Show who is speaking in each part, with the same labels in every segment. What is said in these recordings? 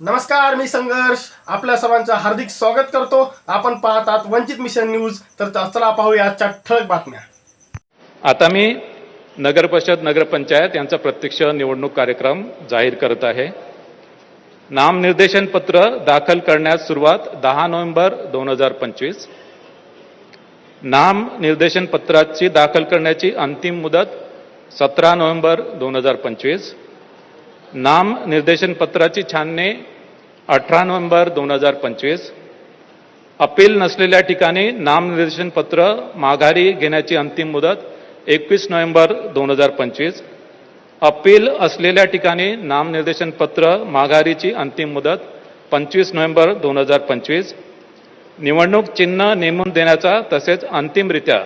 Speaker 1: नमस्कार मी संघर्ष. आपल्या सर्वांचं हार्दिक स्वागत करतो. आपण पाहतात वंचित मिशन न्यूज. तर चला पाहूया आजच्या ठळक बातम्या.
Speaker 2: आता मी नगर परिषद नगरपंचायत यांचा प्रत्यक्ष निवडणूक कार्यक्रम जाहीर करत आहे. नामनिर्देशन पत्र दाखल करण्यास सुरुवात दहा नोव्हेंबर दोन हजार पंचवीस. नाम निर्देशन पत्राची दाखल करण्याची अंतिम मुदत सतरा नोव्हेंबर दोन हजार पंचवीस. नाम निर्देशन पत्राची छाननी अठरा नोव्हेंबर दोन हजार पंचवीस. अपील नसलेल्या ठिकाणी नामनिर्देशन पत्र माघारी घेण्याची अंतिम मुदत एकवीस नोव्हेंबर दोन हजार पंचवीस. अपील असलेल्या ठिकाणी नामनिर्देशन पत्र माघारीची अंतिम मुदत पंचवीस नोव्हेंबर दोन हजार पंचवीस. निवडणूक चिन्ह नेमून देण्याचा तसेच अंतिमरित्या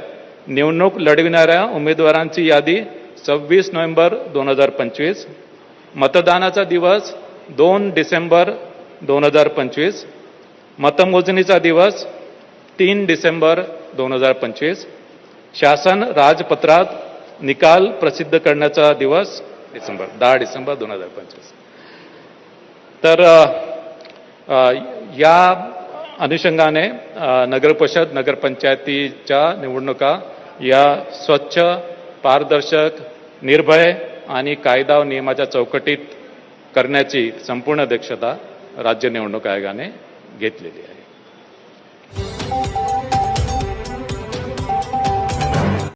Speaker 2: निवडणूक लढविणाऱ्या उमेदवारांची यादी सव्वीस नोव्हेंबर दोन हजार पंचवीस. मतदानाचा दिवस दोन डिसेंबर दोन हजार पंचवीस. मतमोजणीचा दिवस तीन डिसेंबर दोन हजार पंचवीस. शासन राजपत्रात निकाल प्रसिद्ध करण्याचा दिवस डिसेंबर दहा डिसेंबर दोन हजार पंचवीस. तर या अनुषंगाने नगरपरिषद नगरपंचायतीच्या निवडणुका या स्वच्छ पारदर्शक निर्भय आणि कायदा नियमाच्या चौकटीत करण्याची संपूर्ण दक्षता राज्य निवडणूक आयोगाने घेतलेली आहे.